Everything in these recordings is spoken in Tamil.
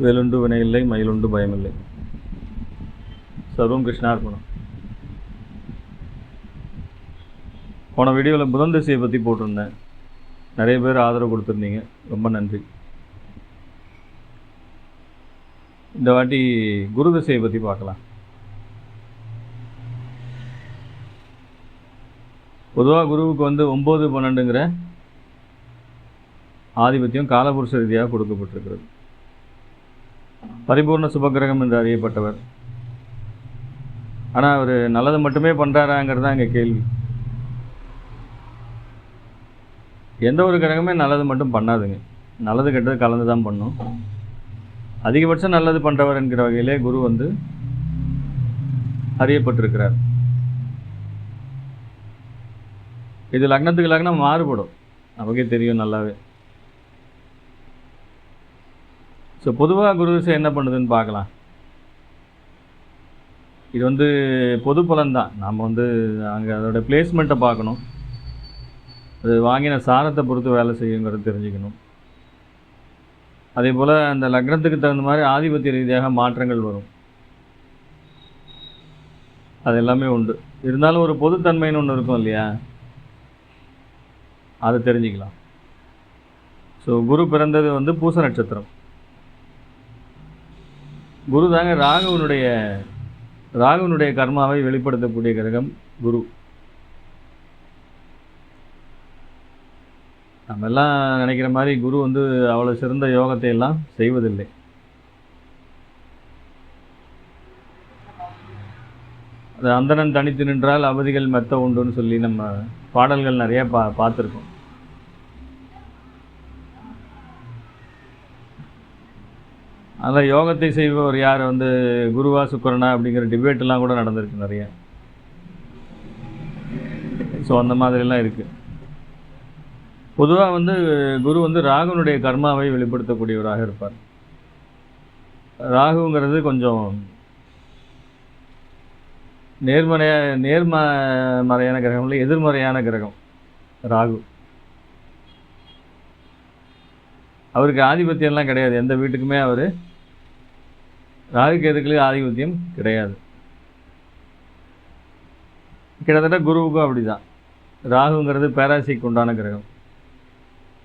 வேலுண்டு வினையில்லை மயிலுண்டு பயமில்லை. சர்வம் கிருஷ்ணார்ப்பணம் போன வீடியோவில் புதன் திசையை பற்றி போட்டிருந்தேன். நிறைய பேர் ஆதரவு கொடுத்துருந்தீங்க. ரொம்ப நன்றி. இந்த வாட்டி குரு திசையை பற்றி பார்க்கலாம். பொதுவாக குருவுக்கு வந்து ஒம்பது பன்னெண்டுங்கிற ஆதிபத்தியம் காலபுருஷ ரீதியாக கொடுக்கப்பட்டிருக்கிறது. பரிபூர்ண சுபகிரகம் என்று அறியப்பட்டவர். ஆனால் அவர் நல்லது மட்டுமே பண்ணுறாராங்கிறது தான் இங்கே கேள்வி. எந்த ஒரு கிரகமே நல்லது மட்டும் பண்ணாதுங்க. நல்லது கெட்டது கலந்து தான் பண்ணும். அதிகபட்சம் நல்லது பண்ணுறவர் என்கிற வகையிலே குரு வந்து அறியப்பட்டிருக்கிறார். இது லக்னத்துக்கு லக்னம் மாறுபடும். நமக்கே தெரியும் நல்லாவே. ஸோ பொதுவாக குரு திசை என்ன பண்ணுதுன்னு பார்க்கலாம். இது வந்து பொது பலன் தான். நாம் வந்து அங்கே அதோட பிளேஸ்மெண்ட்டை பார்க்கணும். அது வாங்கின சாரத்தை பொறுத்து வேலை செய்யுங்கிறது தெரிஞ்சுக்கணும். அதே போல் அந்த லக்னத்துக்கு தகுந்த மாதிரி ஆதிபத்திய ரீதியாக மாற்றங்கள் வரும். அது எல்லாமே உண்டு. இருந்தாலும் ஒரு பொதுத்தன்மைன்னு ஒன்று இருக்கும் இல்லையா? அதை தெரிஞ்சுக்கலாம். ஸோ குரு பிறந்தது வந்து பூச நட்சத்திரம். குரு தாங்க ராகுவனுடைய ராகுவனுடைய கர்மாவை வெளிப்படுத்தக்கூடிய கிரகம் குரு. நம்ம எல்லாம் நினைக்கிற மாதிரி குரு வந்து அவ்வளோ சிறந்த யோகத்தை எல்லாம் செய்வதில்லை. அது அந்தணன் தனித்து நின்றால் அவதிகள் மெத்த உண்டுன்னு சொல்லி நம்ம பாடல்கள் நிறைய பா பார்த்துருக்கோம். அதில் யோகத்தை செய்பவர் யார்? வந்து குருவா சுக்கரனா அப்படிங்கிற டிபேட்டெல்லாம் கூட நடந்திருக்கு நிறைய. ஸோ அந்த மாதிரிலாம் இருக்குது பொதுவாக வந்து குரு வந்து ராகுனுடைய கர்மாவை வெளிப்படுத்தக்கூடியவராக இருப்பார். ராகுங்கிறது கொஞ்சம் நேர்மறைய நேர்ம மறையான கிரகம் இல்லை எதிர்மறையான கிரகம் ராகு. அவருக்கு ஆதிபத்தியம்லாம் கிடையாது. எந்த வீட்டுக்குமே அவர் ராகுக்கு ஆதிபத்தியம் கிடையாது. கிட்டத்தட்ட குருவுக்கும் அப்படி தான் ராகுங்கிறது பேராசிக்கு உண்டான கிரகம்.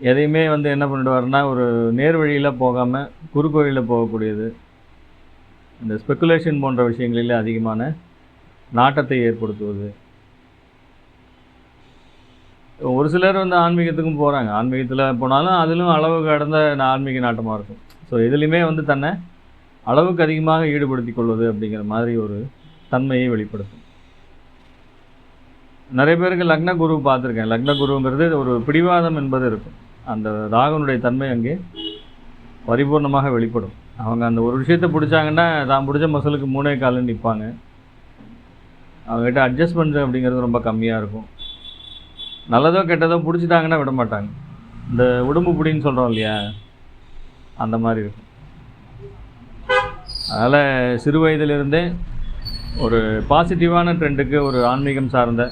எதையுமே வந்து என்ன பண்ணிடுவார்னா ஒரு நேர் வழியில் போகாமல் குறுக்கு வழியில் போகக்கூடியது. இந்த ஸ்பெக்குலேஷன் போன்ற விஷயங்களில் அதிகமான நாட்டத்தை ஏற்படுத்துவது. ஒரு சிலர் வந்து ஆன்மீகத்துக்கும் போகிறாங்க ஆன்மீகத்தில் போனாலும் அதிலும் அளவு கடந்த ஆன்மீக நாட்டமாக இருக்கும். ஸோ எதுலேயுமே வந்து தன்னை அளவுக்கு அதிகமாக ஈடுபடுத்தி கொள்வது அப்படிங்கிற மாதிரி ஒரு தன்மையை வெளிப்படுத்தும். நிறைய பேருக்கு லக்ன குரு பார்த்துருக்கேன். லக்ன குருங்கிறது ஒரு பிடிவாதம் என்பது இருக்கும். அந்த ராகனுடைய தன்மை அங்கே பரிபூர்ணமாக வெளிப்படும். அவங்க அந்த ஒரு விஷயத்தை பிடிச்சாங்கன்னா தான் பிடிச்ச மசலுக்கு மூணே காலன்னு நிற்பாங்க அவங்ககிட்ட அட்ஜஸ்ட்மெண்ட் அப்படிங்கிறது ரொம்ப கம்மியாக இருக்கும். நல்லதோ கெட்டதோ பிடிச்சிட்டாங்கன்னா விட மாட்டாங்க. இந்த உடம்பு பிடின்னு சொல்கிறோம் இல்லையா? அந்த மாதிரி இருக்கும். அதனால் சிறு வயதிலிருந்தே ஒரு பாசிட்டிவான ட்ரெண்டுக்கு ஒரு ஆன்மீகம் சார்ந்த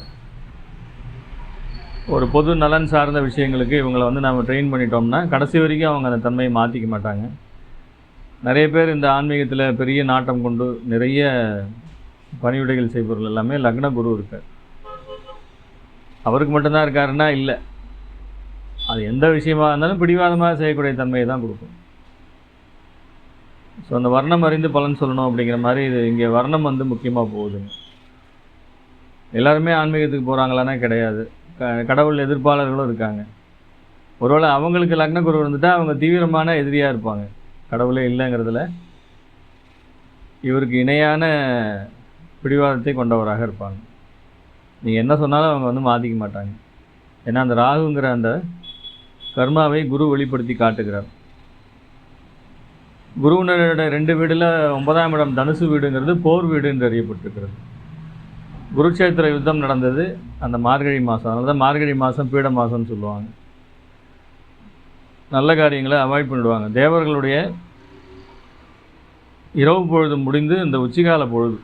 ஒரு பொது நலன் சார்ந்த விஷயங்களுக்கு இவங்களை வந்து நம்ம ட்ரெயின் பண்ணிட்டோம்னா கடைசி வரைக்கும் அவங்க அந்த தன்மையை மாற்றிக்க மாட்டாங்க. நிறைய பேர் இந்த ஆன்மீகத்தில் பெரிய நாட்டம் கொண்டு நிறைய பணிவிடைகள் செய்பவர்கள் எல்லாமே லக்ன குரு இருக்கார். அவருக்கு மட்டும்தான் இருக்காருன்னா இல்லை. அது எந்த விஷயமாக இருந்தாலும் பிடிவாதமாக செய்யக்கூடிய தன்மையை தான் கொடுக்கும். ஸோ அந்த வர்ணம் அறிந்து பலன் சொல்லணும் அப்படிங்கிற மாதிரி இது இங்கே வர்ணம் வந்து முக்கியமாக போகுதுங்க எல்லாருமே ஆன்மீகத்துக்கு போகிறாங்களான்னா கிடையாது. க கடவுள் எதிர்ப்பாளர்களும் இருக்காங்க. ஒருவேளை அவங்களுக்கு லக்ன குரு இருந்துட்டால் அவங்க தீவிரமான எதிரியாக இருப்பாங்க. கடவுளே இல்லைங்கிறதுல இவருக்கு இணையான பிடிவாதத்தை கொண்டவராக இருப்பாங்க. நீங்கள் என்ன சொன்னாலும் அவங்க வந்து மாதிக்க மாட்டாங்க. ஏன்னா அந்த ராகுங்கிற அந்த கர்மாவை குரு வெளிப்படுத்தி காட்டுகிறார். குருவினரோட ரெண்டு வீடில் ஒன்பதாம் இடம் தனுசு வீடுங்கிறது போர் வீடு என்று அறியப்பட்டிருக்கிறது. குருட்சேத்திர யுத்தம் நடந்தது அந்த மார்கழி மாதம் அதனால தான் மார்கழி மாதம் பீட மாதம்னு சொல்லுவாங்க. நல்ல காரியங்களை அவாய்ட் பண்ணிடுவாங்க. தேவர்களுடைய இரவு பொழுது முடிந்து இந்த உச்சிகால பொழுது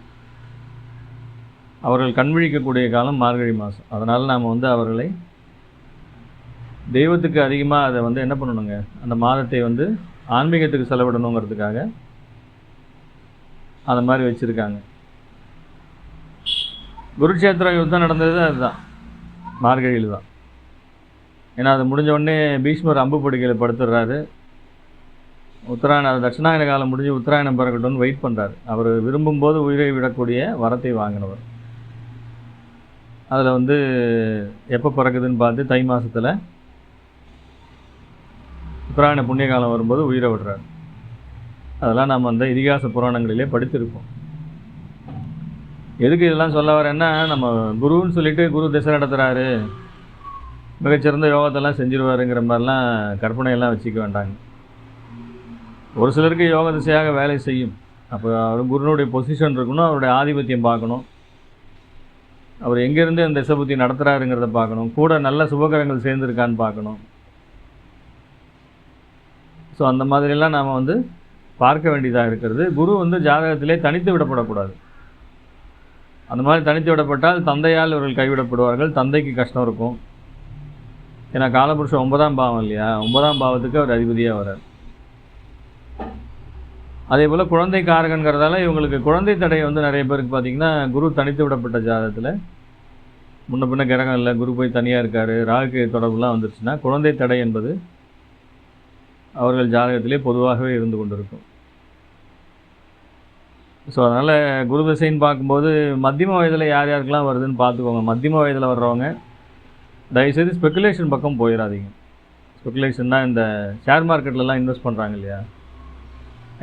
அவர்கள் கண்விழிக்கக்கூடிய காலம் மார்கழி மாதம் அதனால் நாம் வந்து அவர்களை தெய்வத்துக்கு அதிகமாக அதை வந்து என்ன பண்ணணுங்க? அந்த மாதத்தை வந்து ஆன்மீகத்துக்கு செலவிடணுங்கிறதுக்காக அதை மாதிரி வச்சுருக்காங்க. குருக்ஷேத்திர யுத்தம் நடந்தது அதுதான். மார்கழியில் தான். ஏன்னா அது முடிஞ்ச உடனே பீஷ்மர் அம்பு படுக்கையில் படுத்துடுறாரு உத்தராயணம் அது தட்சிணாயன காலம் முடிஞ்சு உத்தராயணம் பிறக்கட்டும்னு வெயிட் பண்ணுறாரு அவர் விரும்பும்போது உயிரை விடக்கூடிய வரத்தை வாங்கினவர். அதில் வந்து எப்போ பிறக்குதுன்னு பார்த்து தை மாதத்தில் உத்தராயண புண்ணிய காலம் வரும்போது உயிரை விடுறாரு. அதெல்லாம் நம்ம அந்த இதிகாச புராணங்களிலே படித்திருப்போம். எதுக்கு இதெல்லாம் சொல்ல வரேன்னா நம்ம குருன்னு சொல்லிட்டு குரு திசை நடத்துகிறாரு மிகச்சிறந்த யோகத்தெல்லாம் செஞ்சிருவாருங்கிற மாதிரிலாம் கற்பனையெல்லாம் வச்சுக்க வேண்டாங்க. ஒரு சிலருக்கு யோக திசையாக வேலை செய்யும். அப்போ அவர் குருனுடைய பொசிஷன் இருக்கணும் அவருடைய ஆதிபத்தியம் பார்க்கணும். அவர் எங்கேருந்து அந்த திசை புத்தி நடத்துகிறாருங்கிறத பார்க்கணும். கூட நல்ல சுபகரங்கள் சேர்ந்துருக்கான்னு பார்க்கணும். ஸோ அந்த மாதிரிலாம் நாம் வந்து பார்க்க வேண்டியதாக இருக்கிறது. குரு வந்து ஜாதகத்திலே தனித்து விடப்படக்கூடாது. அந்த மாதிரி தனித்து விடப்பட்டால் தந்தையால் இவர்கள் கைவிடப்படுவார்கள். தந்தைக்கு கஷ்டம் இருக்கும். ஏன்னா காலபுருஷன் ஒன்பதாம் பாவம் இல்லையா? ஒன்பதாம் பாவத்துக்கு அவர் அதிபதியாக வரார் அதே போல் குழந்தை காரகங்கிறதால இவங்களுக்கு குழந்தை தடை வந்து நிறைய பேருக்கு பார்த்தீங்கன்னா குரு தனித்து விடப்பட்ட ஜாதகத்தில். முன்ன பின்ன கிரகம் இல்லை. குரு போய் தனியாக இருக்கார். ராகு தொடர்புலாம் வந்துருச்சுன்னா குழந்தை தடை என்பது அவர்கள் ஜாதகத்திலே பொதுவாகவே இருந்து கொண்டிருக்கும். ஸோ அதனால் குரு திசைன்னு பார்க்கும்போது மத்தியம வயதில் யார் யாருக்கெல்லாம் வருதுன்னு பார்த்துக்கோங்க. மத்தியம வயதில் வர்றவங்க தயவுசெய்து ஸ்பெக்குலேஷன் பக்கம் போயிடாதீங்க ஸ்பெக்குலேஷன்னா இந்த ஷேர் மார்க்கெட்லலாம் இன்வெஸ்ட் பண்ணுறாங்க இல்லையா?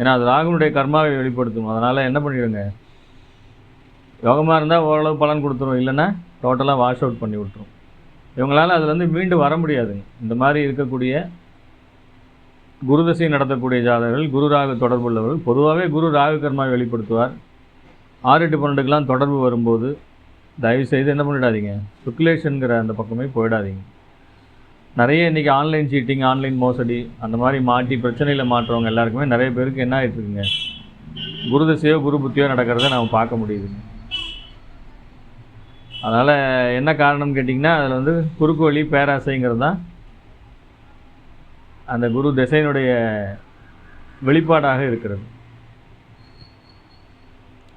ஏன்னா அது ராகுனுடைய கர்மாவை வெளிப்படுத்தும். அதனால் என்ன பண்ணிடுங்க? யோகமாக இருந்தால் ஓரளவு பலன் கொடுத்துரும். இல்லைன்னா டோட்டலாக வாஷ் அவுட் பண்ணி விட்டுரும். இவங்களால் அதுலேருந்து மீண்டு வர முடியாதுங்க. இந்த மாதிரி இருக்கக்கூடிய குருதசை நடத்தக்கூடிய ஜாதகர்கள் குரு ராகு தொடர்புள்ளவர்கள். பொதுவாகவே குரு ராகு கர்மாவை வெளிப்படுத்துவார். ஆறு எட்டு பன்னெண்டுக்கெலாம் தொடர்பு வரும்போது தயவு செய்து என்ன பண்ணிடாதீங்க. ஸ்பெக்குலேஷனுங்கிற அந்த பக்கமே போயிடாதீங்க. நிறைய இன்றைக்கி ஆன்லைன் சீட்டிங் ஆன்லைன் மோசடி அந்த மாதிரி மாட்டி பிரச்சனையில் மாற்றுறவங்க எல்லாருக்குமே நிறைய பேருக்கு என்ன ஆகிட்டு குருதசையோ குரு புத்தியோ நடக்கிறத நம்ம பார்க்க முடியுதுங்க அதனால் என்ன காரணம்னு கேட்டிங்கன்னா அதில் வந்து குறுக்கு வழி பேராசைங்கிறது தான் அந்த குரு திசையினுடைய வெளிப்பாடாக இருக்கிறது.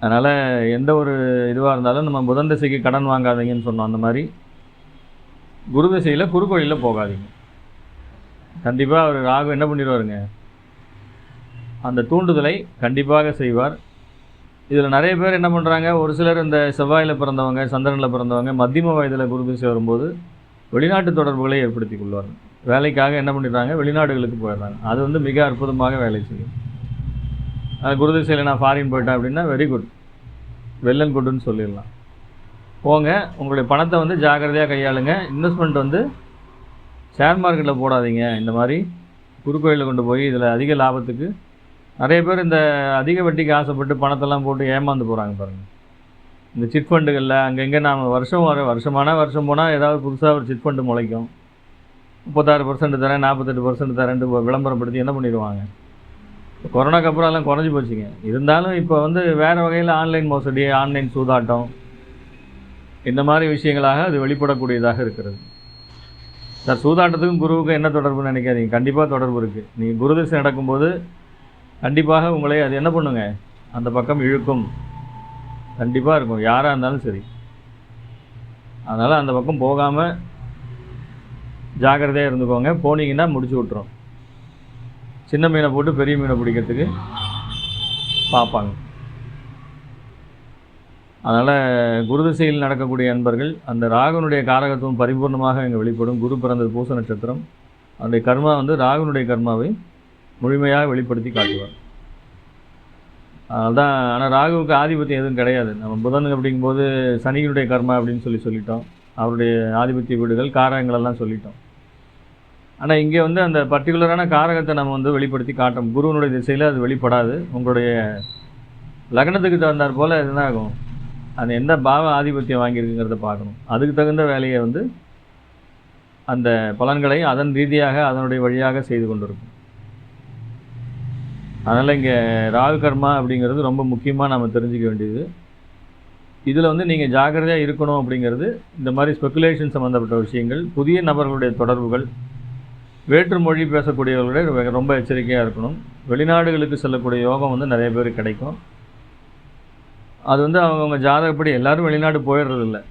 அதனால் எந்த ஒரு இதுவாக இருந்தாலும் நம்ம புதன் திசைக்கு கடன் வாங்காதீங்கன்னு சொன்னோம் அந்த மாதிரி குரு திசையில் குறுக்கு கோயிலில் போகாதீங்க. கண்டிப்பாக அவர் ராகு என்ன பண்ணிடுவாருங்க? அந்த தூண்டுதலை கண்டிப்பாக செய்வார். இதில் நிறைய பேர் என்ன பண்ணுறாங்க ஒரு சிலர் இந்த செவ்வாயில் பிறந்தவங்க சந்திரனில் பிறந்தவங்க மத்தியம வயதில் குரு திசை வரும்போது வெளிநாட்டு தொடர்புகளை ஏற்படுத்தி கொள்வார்கள். வேலைக்காக என்ன பண்ணிடுறாங்க? வெளிநாடுகளுக்கு போயிடுறாங்க. அது வந்து மிக அற்புதமாக வேலை செய்யும். அது குருதிசையில் நான் ஃபாரின் போயிட்டேன் அப்படின்னா வெரி குட் வெல் அண்ட் குட்னு சொல்லிடலாம். போங்க உங்களுடைய பணத்தை வந்து ஜாக்கிரதையாக கையாளுங்க. இன்வெஸ்ட்மெண்ட் வந்து ஷேர் மார்க்கெட்டில் போடாதீங்க. இந்த மாதிரி குறுக்கோயிலில் கொண்டு போய் இதில் அதிக லாபத்துக்கு நிறைய பேர் இந்த அதிக வட்டிக்கு ஆசைப்பட்டு பணத்தெல்லாம் போட்டு ஏமாந்து போகிறாங்க பாருங்கள் இந்த சிட் ஃபண்டுகளில் அங்கங்கே நாம் வருஷம் வர வருஷமான வருஷம் போனால் ஏதாவது புதுசாக ஒரு சிட் ஃபண்டு முளைக்கும். முப்பத்தாறு பர்சன்ட் தரேன் நாற்பத்தெட்டு பர்சன்ட் தரேன்ட்டு விளம்பரப்படுத்தி என்ன பண்ணிடுவாங்க? இப்போ கொரோனாக்கு அப்புறம் எல்லாம் குறைஞ்சி போச்சுங்க. இருந்தாலும் இப்போ வந்து வேறு வகையில் ஆன்லைன் மோசடி ஆன்லைன் சூதாட்டம் இந்த மாதிரி விஷயங்களாக அது வெளிப்படக்கூடியதாக இருக்கிறது. சார் சூதாட்டத்துக்கும் குருவுக்கும் என்ன தொடர்புன்னு நினைக்காதீங்க. கண்டிப்பாக தொடர்பு இருக்குது நீங்கள் குருதிசை நடக்கும்போது கண்டிப்பாக உங்களை அது என்ன பண்ணுங்க? அந்த பக்கம் இழுக்கும். கண்டிப்பாக இருக்கும். யாராக இருந்தாலும் சரி. அதனால் அந்த பக்கம் போகாமல் ஜாக்கிரதையாக இருந்துக்கோங்க. போனீங்கன்னா முடிச்சு விட்ரும் சின்ன மீனை போட்டு பெரிய மீனை பிடிக்கிறதுக்கு பார்ப்பாங்க. அதனால் குரு திசையில் நடக்கக்கூடிய அன்பர்கள் அந்த ராகுனுடைய காரகத்துவம் பரிபூர்ணமாக இங்கே வெளிப்படும். குரு பிறந்தது பூச நட்சத்திரம். அதனுடைய கர்மா வந்து ராகுனுடைய கர்மாவை முழுமையாக வெளிப்படுத்தி காட்டுவார். அதுதான் ஆனால் ராகுவுக்கு ஆதிபத்தியம் எதுவும் கிடையாது. நம்ம புதன் அப்படிங்கும்போது சனியினுடைய கர்மா அப்படின்னு சொல்லி சொல்லிட்டோம். அவருடைய ஆதிபத்திய வீடுகள் காரகங்களெல்லாம் சொல்லிட்டோம். ஆனால் இங்கே வந்து அந்த பர்டிகுலரான காரகத்தை நம்ம வந்து வெளிப்படுத்தி காட்டும் குருவனுடைய திசையில் அது வெளிப்படாது. உங்களுடைய லக்னத்துக்கு தகுந்தாற் போல் என்ன ஆகும் அது எந்த பாவ ஆதிபத்தியம் வாங்கியிருக்குங்கிறத பார்க்கணும். அதுக்கு தகுந்த வேலையை வந்து அந்த பலன்களை அதன் ரீதியாக அதனுடைய வழியாக செய்து கொண்டிருக்கும். அதனால் இங்கே ராகு கர்மா அப்படிங்கிறது ரொம்ப முக்கியமாக நம்ம தெரிஞ்சுக்க வேண்டியது. இதில் வந்து நீங்கள் ஜாக்கிரதையாக இருக்கணும் அப்படிங்கிறது இந்த மாதிரி ஸ்பெக்குலேஷன் சம்மந்தப்பட்ட விஷயங்கள் புதிய நபர்களுடைய தொடர்புகள் வேற்று மொழி பேசக்கூடியவர்களோட ரொம்ப- எச்சரிக்கையாக இருக்கணும். வெளிநாடுகளுக்கு செல்லக்கூடிய யோகம் வந்து நிறைய பேருக்கு கிடைக்கும். அது வந்து அவங்கவுங்க ஜாதகப்படி எல்லாரும் வெளிநாடு போயிடுறதில்ல.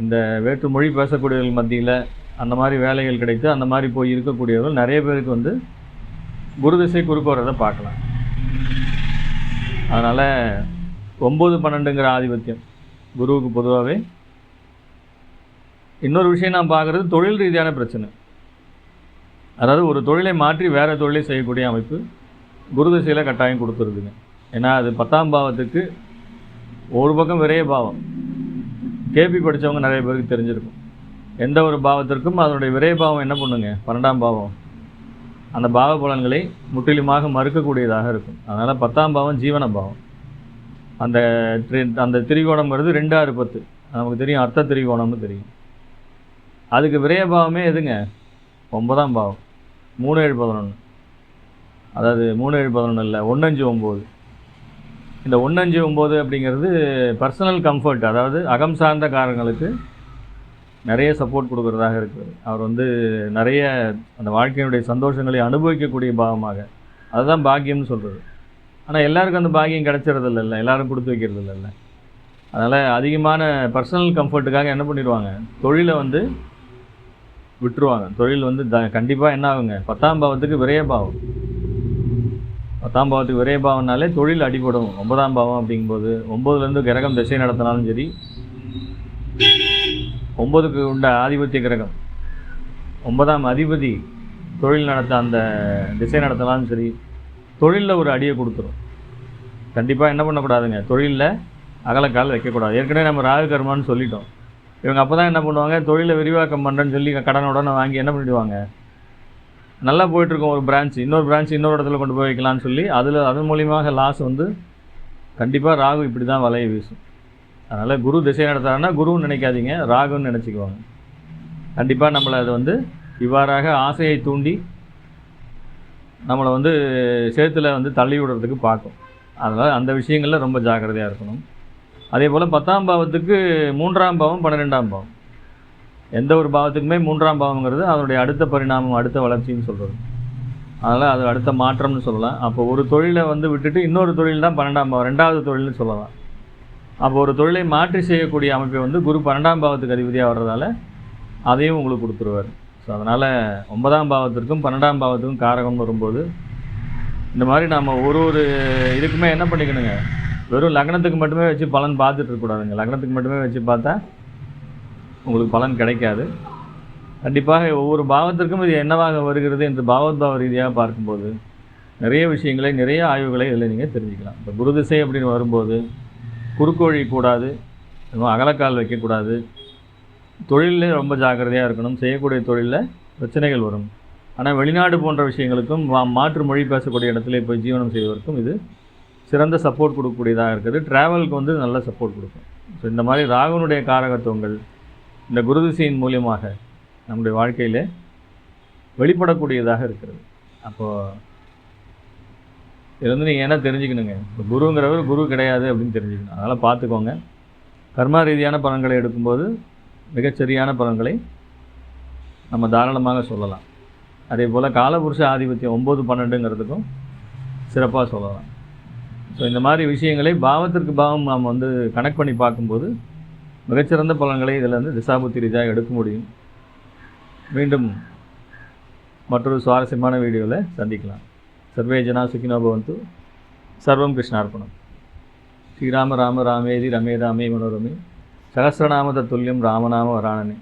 இந்த வேற்று மொழி பேசக்கூடியவர்கள் மத்தியில் அந்த மாதிரி வேலைகள் கிடைத்து அந்த மாதிரி போய் இருக்கக்கூடியவர்கள் நிறைய பேருக்கு வந்து குரு திசை குறுக்கு வரதை பார்க்கலாம். அதனால் ஒம்பது பன்னெண்டுங்கிற ஆதிபத்தியம் குருவுக்கு பொதுவாகவே இன்னொரு விஷயம் நான் பார்க்குறது தொழில் ரீதியான பிரச்சனை. அதாவது ஒரு தொழிலை மாற்றி வேறு தொழிலை செய்யக்கூடிய அமைப்பு குரு திசையில் கட்டாயம் கொடுத்துருதுங்க. ஏன்னா அது பத்தாம் பாவத்துக்கு ஒரு பக்கம் விரைய பாவம். கேபி படித்தவங்க நிறைய பேருக்கு தெரிஞ்சிருக்கும். எந்த ஒரு பாவத்திற்கும் அதனுடைய விரைய பாவம் என்ன பண்ணுங்க? பன்னெண்டாம் பாவம். அந்த பாவ பலன்களை முற்றிலுமாக மறுக்கக்கூடியதாக இருக்கும். அதனால் பத்தாம் பாவம் ஜீவன பாவம். அந்த த்ரி- அந்த திரிகோணம்ங்கிறது ரெண்டு ஆறு பத்து. நமக்கு தெரியும் அர்த்த திரிகோணம்னு தெரியும். அதுக்கு விரயபாவமே எதுங்க? ஒன்பதாம் பாவம். மூணு ஏழு பதினொன்று அதாவது மூணு ஏழு பதினொன்று இல்லை ஒன்றஞ்சு ஒம்பது. இந்த ஒன்றஞ்சு ஒம்பது அப்படிங்கிறது பர்சனல் கம்ஃபர்ட் அதாவது அகம் சார்ந்த காரங்களுக்கு நிறைய சப்போர்ட் கொடுக்குறதாக இருக்குது. அவர் வந்து நிறைய அந்த வாழ்க்கையினுடைய சந்தோஷங்களை அனுபவிக்கக்கூடிய பாவமாக. அதுதான் பாக்கியம்னு சொல்கிறது ஆனால் எல்லாருக்கும் அந்த பாக்கியம் கிடைச்சிறது இல்லைல்ல எல்லாரும் கொடுத்து வைக்கிறது இல்லைல்ல அதனால் அதிகமான பர்சனல் கம்ஃபர்ட்டுக்காக என்ன பண்ணிடுவாங்க? தொழிலை வந்து விட்டுருவாங்க. தொழில் வந்து த கண்டிப்பாக என்ன ஆகுங்க? பத்தாம் பாவத்துக்கு விரையபாவம் பத்தாம் பாவத்துக்கு விரையபாவம்னாலே தொழில் அடிபடும். ஒன்பதாம் பாவம் அப்படிங்கும்போது ஒம்பதுலேருந்து கிரகம் திசை நடத்தினாலும் சரி ஒம்பதுக்கு உண்ட ஆதிபத்திய கிரகம் ஒன்பதாம் அதிபதி தொழில் நடத்த அந்த திசை நடத்தினாலும் சரி தொழிலில் ஒரு அடியை கொடுத்துரும். கண்டிப்பாக என்ன பண்ணக்கூடாதுங்க? தொழிலில் அகலக்கால் வைக்கக்கூடாது. ஏற்கனவே நம்ம ராகு கர்மான்னு சொல்லிட்டோம். இவங்க அப்போ தான் என்ன பண்ணுவாங்க? தொழிலை விரிவாக்கம் பண்ணுறேன்னு சொல்லி கடன் உடனே வாங்கி என்ன பண்ணிவிடுவாங்க நல்லா போயிட்டுருக்கும் ஒரு பிரான்ச் இன்னொரு பிரான்ச் இன்னொரு இடத்துல கொண்டு போய் வைக்கலாம்னு சொல்லி அதில் அதன் மூலியமாக லாஸ் வந்து கண்டிப்பாக ராகு இப்படி தான் வலையை வீசும். அதனால் குரு திசை நடத்துகிறாங்கன்னா குருன்னு நினைக்காதீங்க ராகுன்னு நினச்சிக்குவாங்க. கண்டிப்பாக நம்மளை அது வந்து இவ்வாறாக ஆசையை தூண்டி நம்மளை வந்து சேத்துல வந்து தள்ளி விடுறதுக்கு பார்க்கும். அதனால் அந்த விஷயங்களில் ரொம்ப ஜாக்கிரதையாக இருக்கணும். அதே போல் பத்தாம் பாவத்துக்கு மூன்றாம் பாவம் பன்னிரெண்டாம் பாவம். எந்த ஒரு பாவத்துக்குமே மூன்றாம் பாவங்கிறது அதனுடைய அடுத்த பரிணாமம் அடுத்த வளர்ச்சின்னு சொல்கிறது அதனால் அது அடுத்த மாற்றம்னு சொல்லலாம். அப்போ ஒரு தொழிலை வந்து விட்டுட்டு இன்னொரு தொழில் தான் பன்னெண்டாம் பாவம் ரெண்டாவது தொழில்னு சொல்லலாம். அப்போ ஒரு தொழிலை மாற்றி செய்யக்கூடிய அமைப்பை வந்து குரு பன்னெண்டாம் பாவத்துக்கு அதிபதியாக வர்றதால அதையும் உங்களுக்கு கொடுத்துருவார். ஸோ அதனால் ஒன்பதாம் பாவத்திற்கும் பன்னெண்டாம் பாவத்துக்கும் காரகம் வரும்போது இந்த மாதிரி நம்ம ஒரு ஒரு இதுக்குமே என்ன பண்ணிக்கணுங்க? வெறும் லக்னத்துக்கு மட்டுமே வச்சு பலன் பார்த்துட்டு இருக்கக்கூடாதுங்க லக்னத்துக்கு மட்டுமே வச்சு பார்த்தா உங்களுக்கு பலன் கிடைக்காது. கண்டிப்பாக ஒவ்வொரு பாவத்திற்கும் இது என்னவாக வருகிறது என்று பாவத்பாவ ரீதியாக பார்க்கும்போது நிறைய விஷயங்களை நிறைய ஆய்வுகளை இதில் நீங்கள் தெரிஞ்சுக்கலாம். இப்போ குரு திசை அப்படின்னு வரும்போது குறுக்கோழி கூடாது அகலக்கால் வைக்கக்கூடாது தொழிலில் ரொம்ப ஜாக்கிரதையாக இருக்கணும். செய்யக்கூடிய தொழிலில் பிரச்சனைகள் வரும். ஆனால் வெளிநாடு போன்ற விஷயங்களுக்கும் மா- மாற்று மொழி பேசக்கூடிய இடத்துல போய் ஜீவனம் செய்வதற்கும் இது சிறந்த சப்போர்ட் கொடுக்கக்கூடியதாக இருக்குது. ட்ராவலுக்கு வந்து நல்ல சப்போர்ட் கொடுக்கும். ஸோ இந்த மாதிரி ராகுனுடைய காரகத்துவங்கள் இந்த குருதிசையின் மூலியமாக நம்முடைய வாழ்க்கையில் வெளிப்படக்கூடியதாக இருக்கிறது. அப்போது இது வந்து நீங்கள் என்ன தெரிஞ்சுக்கணுங்க? இப்போ குருங்கிறவர் குரு கிடையாது அப்படின்னு தெரிஞ்சுக்கணும். அதனால் பார்த்துக்கோங்க. கர்மா ரீதியான பலன்களை எடுக்கும்போது மிகச்சரியான பலன்களை நம்ம தாராளமாக சொல்லலாம். அதே போல் காலபுருஷ ஆதிபத்தியம் ஒம்பது பன்னெண்டுங்கிறதுக்கும் சிறப்பாக சொல்லலாம். ஸோ இந்த மாதிரி விஷயங்களை பாவத்திற்கு பாவம் நாம் வந்து கனெக்ட் பண்ணி பார்க்கும்போது மிகச்சிறந்த பலன்களை இதில் வந்து திசாபுத்தி ரீதியாக எடுக்க முடியும். மீண்டும் மற்றொரு சுவாரஸ்யமான வீடியோவில் சந்திக்கலாம். சர்வே ஜனா சுகினோ பவந்து. சர்வம் கிருஷ்ணார்ப்பணம் ஸ்ரீராம ராம ராமேதி ரமே ராமே மனோரமே. సహస్రనామత తుల్యం రామనామ వరాణని